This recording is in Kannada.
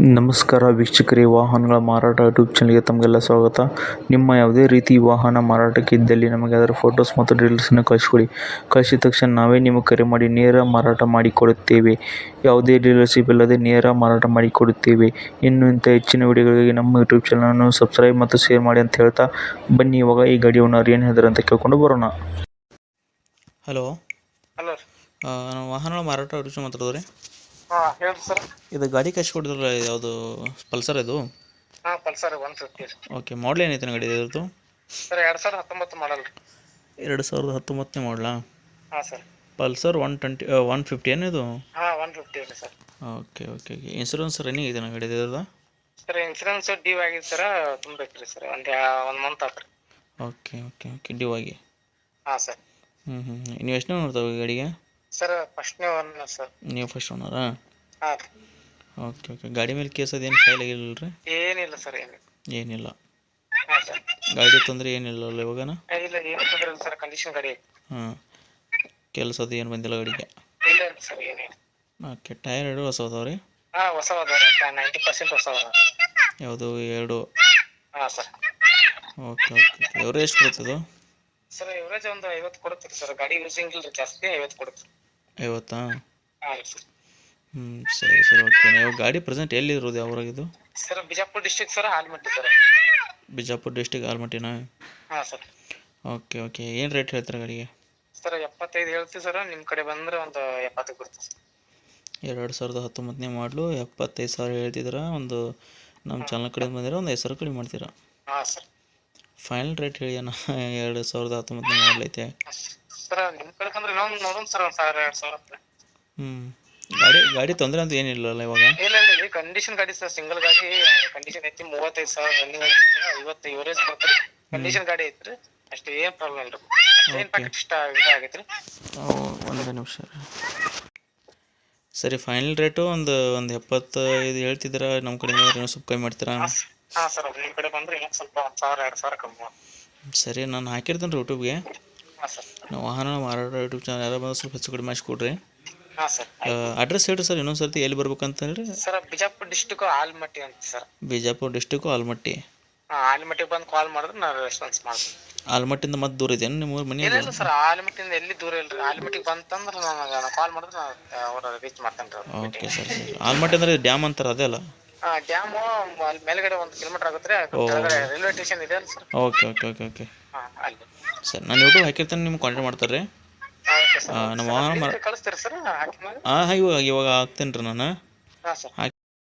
ನಮಸ್ಕಾರ ವೀಕ್ಷಕರಿ ವಾಹನಗಳ ಮಾರಾಟ ಯೂಟ್ಯೂಬ್ ಚಾನಲ್ಗೆ ತಮಗೆಲ್ಲ ಸ್ವಾಗತ. ನಿಮ್ಮ ಯಾವುದೇ ರೀತಿ ವಾಹನ ಮಾರಾಟಕ್ಕೆ ಇದ್ದಲ್ಲಿ ನಮಗೆ ಅದರ ಫೋಟೋಸ್ ಮತ್ತು ಡೀಟೇಲ್ಸನ್ನು ಕಳಿಸ್ಕೊಡಿ. ಕಳಿಸಿದ ತಕ್ಷಣ ನಾವೇ ನಿಮಗೆ ಕರೆ ಮಾಡಿ ನೇರ ಮಾರಾಟ ಮಾಡಿಕೊಡುತ್ತೇವೆ. ಯಾವುದೇ ಡೀಲರ್ಶಿಪ್ ಇಲ್ಲದೆ ನೇರ ಮಾರಾಟ ಮಾಡಿಕೊಡುತ್ತೇವೆ. ಇನ್ನು ಇಂಥ ಹೆಚ್ಚಿನ ವಿಡಿಯೋಗಳಿಗೆ ನಮ್ಮ ಯೂಟ್ಯೂಬ್ ಚಾನಲನ್ನು ಸಬ್ಸ್ಕ್ರೈಬ್ ಮತ್ತು ಶೇರ್ ಮಾಡಿ ಅಂತ ಹೇಳ್ತಾ ಬನ್ನಿ. ಇವಾಗ ಈ ಗಾಡಿ ಓನರ್ ಏನು ಹೇಳಿದ್ರೆ ಅಂತ ಕೇಳ್ಕೊಂಡು ಬರೋಣ. ಹಲೋ ಹಲೋ ರೀ ನಾವು ವಾಹನಗಳ ಮಾರಾಟ ರುಚಿ ಮಾತಾಡೋದು ಹಾಂ ಹೇಳ್ರಿ ಸರ್ ಇದು ಗಾಡಿ ಕಳ್ಸಿ ಕೊಡಿದ್ರಲ್ಲ ಯಾವುದು ಪಲ್ಸರ್ ಇದು? ಹಾಂ Pulsar one fifty okay model ಏನೈತೆ ಗಾಡಿ ಇದ್ರದ್ದು? ಸರ್ ಎರಡು ಸಾವಿರದ ಹತ್ತೊಂಬತ್ತು ಮಾಡಲ್ ಎರಡು ಸಾವಿರದ ಹತ್ತೊಂಬತ್ತನೇ ಮಾಡಲಾ ಹಾಂ sir Pulsar one twenty one fifty ಏನು ಇದು? ಹಾಂ one fifty sir okay okay okay insurance running ಇದೆ ಗಾಡಿ ಇದ್ರದ್ದು? ಸರ್ ಇನ್ಸೂರೆನ್ಸ್ ಡ್ಯೂ ಆಗಿದೆ ಸರ್ ತುಂಬಬೇಕು ರೀ ಸರ್ ಒಂದು ಒಂದು ಮಂತ್ ಆತ್ರಿ. ಓಕೆ ಓಕೆ ಓಕೆ ಡ್ಯೂ ಆಗಿ. ಹಾಂ ಸರ್ ಹ್ಞೂ ಹ್ಞೂ ನೀವು ಎಷ್ಟು ನೋಡ್ತಾವೆ ಗಾಡಿಗೆ? ಸರ್ ಫಸ್ಟ್ನೇ ಓನರ್ ಸರ್ ನೀವು ಫಸ್ಟ್ ಓನರಾ ಹಾಂ. ಓಕೆ ಓಕೆ ಗಾಡಿ ಮೇಲೆ ಕೇಸ್ ಅದೇನು ಫೈಲ್ ಆಗಿಲ್ಲ ರೀ ಏನಿಲ್ಲ ಸರ್ ಏನಿಲ್ಲ. ಏನಿಲ್ಲ. ಹಾಂ ಸರ್ ಗಾಡಿ ತೊಂದರೆ ಏನಿಲ್ಲ ಅಲ್ಲ ಇವಾಗನ? ಇಲ್ಲ ಏನು ತೊಂದರೆ ಇಲ್ಲ ಸರ್ ಕಂಡೀಷನ್ ಗಾಡಿ ಹಾಂ. ಕೆಲಸ ಏನು ಬಂದಿಲ್ಲ ಗಾಡಿಗೆ? ಇಲ್ಲ ಸರ್ ಏನಿಲ್ಲ. ಓಕೆ ಟೈರ್ ಎರಡು ಹೊಸ ಅದಾವ ರೀ ಹಾಂ ಹೊಸ ಅದಾವ ನೈಂಟಿ ಪರ್ಸೆಂಟ್ ಹೊಸ ಅದಾವ ಯಾವುದು ಎರಡು? ಹಾಂ ಸರ್ ಓಕೆ ಓಕೆ ಎವರೇಜ್ ಎಷ್ಟು ಕೊಡ್ತದೆ ಸರ್ ಎವರೇಜ್ ಒಂದು ಐವತ್ತು ಕೊಡುತ್ತೆ ಸರ್ ಗಾಡಿ ಯೂಸಿಂಗ್ ಇಲ್ಲ ಜಾಸ್ತಿ ಐವತ್ತು ಕೊಡುತ್ತೆ. ಐವತ್ತಾ? ಹಾಂ ಸರ್ ಹ್ಞೂ ಸರಿ ಸರಿ ಓಕೆ ನೀವು ಗಾಡಿ ಪ್ರೆಸೆಂಟ್ ಎಲ್ಲಿರೋದು ಯಾವ್ರಾಗಿದ್ದು sir Bijapur district sir Almatti sir Bijapur district ಆಲ್ಮಟ್ಟಿನಾ? ಹಾಂ ಸರ್ ಓಕೆ ಓಕೆ ಏನು ರೇಟ್ ಹೇಳ್ತಾರೆ ಗಾಡಿಗೆ? ಸರ್ ಎಪ್ಪತ್ತೈದು ಹೇಳ್ತೀವಿ ಸರ್ ನಿಮ್ಮ ಕಡೆ ಬಂದ್ರೆ ಒಂದು ಎಪ್ಪತ್ತೈದು ಕೊಡ್ತೀವಿ ಸರ್ ಎರಡು ಸಾವಿರದ ಹತ್ತೊಂಬತ್ತನೇ ಮಾಡಲು ಎಪ್ಪತ್ತೈದು ಸಾವಿರ ಹೇಳ್ತಿದ್ದೀರಾ? ಒಂದು ನಮ್ಮ ಚಾನಲ್ ಕಡೆ ಬಂದಿರೋ ಒಂದು ಐದು ಸಾವಿರ ಕಡಿಮೆ ಮಾಡ್ತೀರಾ? ಹಾಂ ಸರ್ ಫೈನಲ್ ರೇಟ್ ಹೇಳಿ ಅಣ್ಣ. ಎರಡು ಸಾವಿರದ ಹತ್ತೊಂಬತ್ತು ಸರ್ ನಿಮ್ಮ ಕಡೆ ಅಂದ್ರೆ ಇನ್ನೊಂದು ನೋಡೋಣ ಸರ್ ಒಂದು ಸಾವಿರ ಎರಡು ಸಾವಿರ ಹ್ಞೂ ಗಾಡಿ ಗಾಡಿ ತೊಂದರೆ ಅಂತ ಏನಿಲ್ಲ ಅಲ್ಲ ಇವಾಗ? ಇಲ್ಲ ಇಲ್ಲ ಈ ಕಂಡೀಷನ್ ಗಾಡಿ ಸರ್ ಸಿಂಗಲ್ ಗಾಡಿ ಕಂಡೀಷನ್ ಐತಿ ಮೂವತ್ತೈದು ಸಾವಿರ ರನ್ನಿಂಗ್ ಐವತ್ತು ಇವರೇಜ್ ಬರ್ತದೆ ಕಂಡೀಷನ್ ಗಾಡಿ ಐತ್ರಿ ಅಷ್ಟೇ ಏನು ಪ್ರಾಬ್ಲಮ್ ಇಲ್ಲ. ಏನು ಪ್ಯಾಕೆಟ್ ಇಷ್ಟ ಇದಾಗೈತೆ ರೀ ಒಂದು ನಿಮಿಷ. ಸರಿ ಫೈನಲ್ ರೇಟು ಒಂದು ಒಂದು ಎಪ್ಪತ್ತೈದು ಹೇಳ್ತಿದ್ದೀರಾ? ನಮ್ಮ ಕಡೆಯಿಂದ ಇನ್ನೂ ಸ್ವಲ್ಪ ಕಮ್ಮಿ ಮಾಡ್ತೀರಾ? ಹಾಂ ಸರ್. ನಿಮ್ಮ ಕಡೆ ಬಂದ್ರೆ ಇನ್ನೊಂದು ಸ್ವಲ್ಪ ಒಂದು ಸಾವಿರ ಎರಡು ಸಾವಿರ ಕಮ್ಮಿ ಸರಿ ನಾನು ಹಾಕಿರ್ತೀನಿ ಯೂಟ್ಯೂಬ್ಗೆ. ಹಾಂ ಸರ್. ನಾವು ವಾಹನ ಮಾರಾಟ ಯೂಟ್ಯೂಬ್ ಚಾನಲ್ ಯಾರು ಬಂದ್ರೆ ಸ್ವಲ್ಪ ಹೆಚ್ಚು ಕಡಿಮೆ ಕೊಡ್ರಿ ಹಾಂ ಸರ್ ಅಡ್ರೆಸ್ ಹೇಳಿ ಸರ್ ಇನ್ನೊಂದು ಸರ್ತಿ ಎಲ್ಲಿ ಬರ್ಬೇಕಂತ ಹೇಳ್ರಿ. ಸರ್ ಬಿಜಾಪುರ ಡಿಸ್ಟಿಕ್ ಆಲ್ಮಟ್ಟಿ ಅಂತ ಸರ್. ಬಿಜಾಪುರ ಡಿಸ್ಟಿಕ್ ಆಲ್ಮಟ್ಟಿ. ಆಲ್ಮಟ್ಟಿಗೆ ಬಂದು ಕಾಲ್ ಮಾಡಿದ್ರೆ ನಾನು ರೆಸ್ಪಾನ್ಸ್ ಮಾಡ್ತೀನಿ. ಆಲ್ಮಟ್ಟಿಂದ ಮತ್ತೆ ದೂರ ಇದೇನು ನಿಮ್ಮ ಮನೆ ಇಲ್ಲ ಇಲ್ಲ ಸರ್ ಆಲಮಟ್ಟಿಂದ ಎಲ್ಲಿ ದೂರ ಇಲ್ಲ ರೀ ಆಲ್ಮಟ್ಟಿಗೆ ಬಂತಂದ್ರೆ ನಾನು ಕಾಲ್ ಮಾಡಿದ್ರೆ ನಾನು ಅವ್ರ ರೀಚ್ ಮಾಡ್ತೇನೆ ರೀ ಓಕೆ ಸರ್ ಆಲ್ಮಟ್ಟಿ ಅಂದ್ರೆ ಡ್ಯಾಮ್ ಅಂತಾರೆ ಅದೆಲ್ಲ ಡ್ಯಾಮು ಅಲ್ಲಿ ಮೇಲ್ಗಡೆ ಒಂದು ಕಿಲೋಮೀಟರ್ ಆಗುತ್ತೆ ರೈಲ್ವೆ ಸ್ಟೇಷನ್ ಇದೆ ಅಲ್ಲ sir okay okay okay okay ಹಾಂ ಅಲ್ಲಿ. ಸರ್ ನಾನು ಯೂಟ್ಯೂಬ್ ಹಾಕಿರ್ತೀನಿ ನಿಮ್ಗೆ ಕಾಂಟ್ಯಾಕ್ಟ್ ಮಾಡ್ತಾರೆ ರೀ. ನಮ್ಮ ವಾಹನ ಕಳಿಸ್ತೀರಿ ಸರ್ ಹಾಂ ಇವಾಗ ಇವಾಗ ಹಾಕ್ತೇನೆ ರೀ ನಾನು. ಹಾಂ ಸರ್